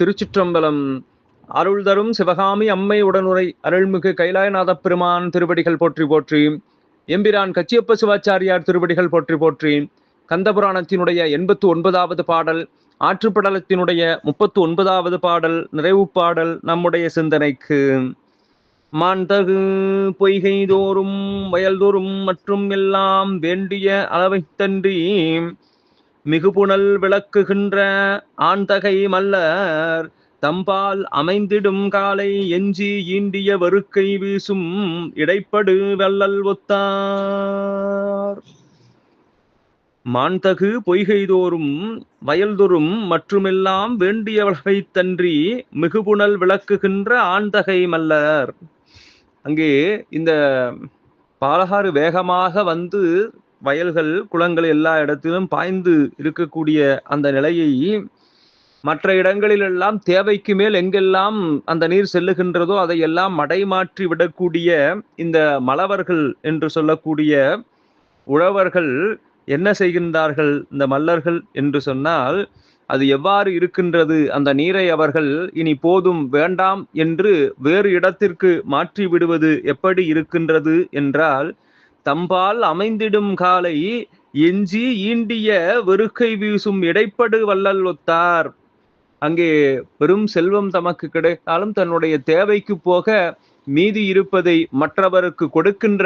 திருச்சிற்றம்பலம். அருள் தரும் சிவகாமி அம்மை உடனுரை அருள்மிகு கைலாயநாத பெருமான் திருவடிகள் போற்றி போற்றி எம்பிரான் கச்சியப்ப சிவாச்சாரியார் திருவடிகள் போற்றி போற்றி கந்தபுராணத்தினுடைய எண்பத்து ஒன்பதாவது பாடல் ஆற்றுப்படலத்தினுடைய முப்பத்து ஒன்பதாவது பாடல் நிறைவு பாடல் நம்முடைய சிந்தனைக்கு. மாண்தகு பொய்கை தோறும் வயல்தோறும் மற்றும் எல்லாம் வேண்டிய அளவைத்தன்றி மிகுபுணல் விளக்குகின்ற ஆண்தகை மல்லர் தம்பால் அமைந்திடும் காலை எஞ்சி ஈண்டிய வருக்கை வீசும் இடைப்படு வெள்ளல் ஒத்தார். மான்தகு பொய்கைதோறும் வயல்தோறும் மற்றுமெல்லாம் வேண்டிய தன்றி மிகுபுணல் விளக்குகின்ற ஆண்தகை மல்லர். அங்கே இந்த பாலகாறு வேகமாக வந்து வயல்கள் குளங்கள் எல்லா இடத்திலும் பாய்ந்து இருக்கக்கூடிய அந்த நிலையை மற்ற இடங்களிலெல்லாம் தேவைக்கு மேல் எங்கெல்லாம் அந்த நீர் செல்லுகின்றதோ அதையெல்லாம் மடைமாற்றி விடக்கூடிய இந்த மலவர்கள் என்று சொல்லக்கூடிய உழவர்கள் என்ன செய்கின்றார்கள்? இந்த மல்லர்கள் என்று சொன்னால் அது எவ்வாறு இருக்கின்றது? அந்த நீரை அவர்கள் இனி போதும் வேண்டாம் என்று வேறு இடத்திற்கு மாற்றி விடுவது எப்படி இருக்கின்றது? என்றால் தம்பால் அமைந்திடும் காலை எஞ்சி ஈண்டிய வெறுக்கை வீசும் இடைப்படு வள்ளல் ஒத்தார். அங்கே பெரும் செல்வம் தமக்கு கிடைத்தாலும் தன்னுடைய தேவைக்கு போக மீதி இருப்பதை மற்றவருக்கு கொடுக்கின்ற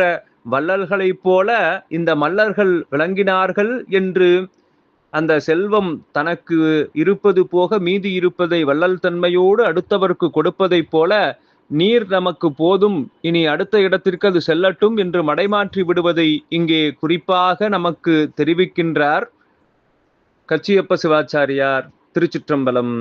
வள்ளல்களைப் போல இந்த மல்லர்கள் விளங்கினார்கள் என்று அந்த செல்வம் தனக்கு இருப்பது போக மீதி இருப்பதை வள்ளல் தன்மையோடு அடுத்தவருக்கு கொடுப்பதைப் போல நீர் நமக்கு போதும். இனி அடுத்த இடத்திற்கு அது செல்லட்டும் என்று மடைமாற்றி விடுவதை இங்கே குறிப்பாக நமக்கு தெரிவிக்கின்றார் கச்சியப்ப சிவாச்சாரியார் திருச்சிற்றம்பலம்.